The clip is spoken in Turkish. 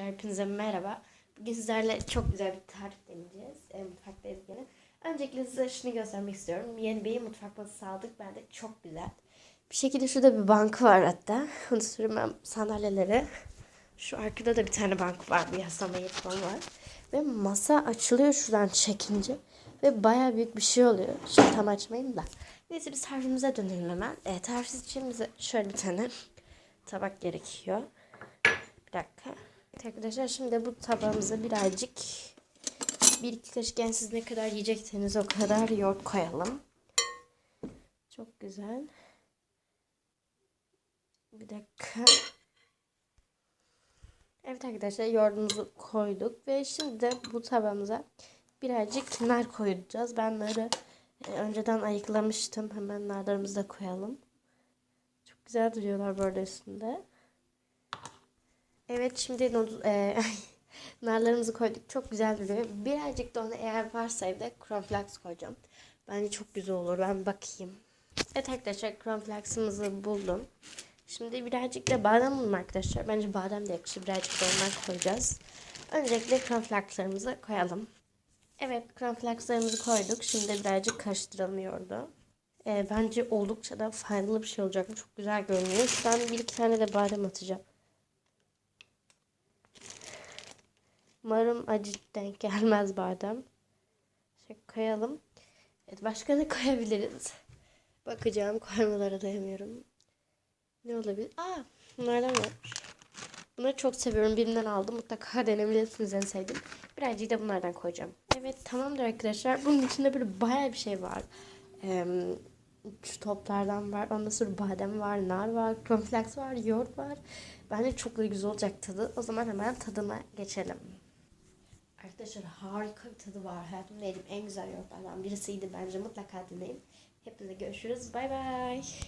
Hepinize merhaba. Bugün sizlerle çok güzel bir tarif deneyeceğiz. E, mutfaktayız gene. Öncelikle size şunu göstermek istiyorum. Yeni bir mutfak masası aldık. Bence çok güzel. Bir şekilde şurada bir bank var hatta. Onu sürmem sandalyeleri. Şu arkada da bir tane bank var. Bir yaslama falan var. Ve masa açılıyor şuradan çekince. Ve baya büyük bir şey oluyor. Şimdi tam açmayayım da. Neyse biz tarifimize dönelim hemen. E, tarif için bize şöyle bir tane tabak gerekiyor. Bir dakika. Arkadaşlar şimdi bu tabağımıza birazcık bir iki kaşık yani siz ne kadar yiyecekseniz o kadar yoğurt koyalım. Çok güzel. Bir dakika. Evet arkadaşlar yoğurdumuzu koyduk ve şimdi de bu tabağımıza birazcık nar koyacağız. Ben narı e, önceden ayıklamıştım. Hemen narlarımızı da koyalım. Çok güzel duruyorlar böyle üstünde. Evet şimdi noodle, e, narlarımızı koyduk. Çok güzel duruyor. Birazcık da ona eğer varsa evde cornflakes koyacağım. Bence çok güzel olur. Ben bakayım. Evet arkadaşlar cornflakes'ımızı buldum. Şimdi birazcık da badem buldum arkadaşlar. Bence badem de yakışır. Birazcık da ondan koyacağız. Öncelikle cornflakes'larımızı koyalım. Evet cornflakes'larımızı koyduk. Şimdi birazcık karıştıralım. E, bence oldukça da faydalı bir şey olacak. Çok güzel görünüyor. An bir iki tane de badem atacağım. Umarım acı denk gelmez badem. Şey koyalım. Evet başka ne koyabiliriz? Bakacağım koymalara dayamıyorum. Ne olabilir? Aa bunlardan var. Bunları çok seviyorum. Birinden aldım. Mutlaka denemelisiniz en sevdiğim. Birazcık da bunlardan koyacağım. Evet tamamdır arkadaşlar. Bunun içinde böyle bayağı bir şey var. Ee, şu toplardan var. Ondan sonra badem var, nar var, cornflakes var, yoğurt var. Bence çok da güzel olacak tadı. O zaman hemen tadıma geçelim. Arkadaşlar harika bir tadı var. Hayatımda yediğim en güzel yoğurtlardan birisiydi. Bence mutlaka deneyin. Hepinize görüşürüz. Bay bay.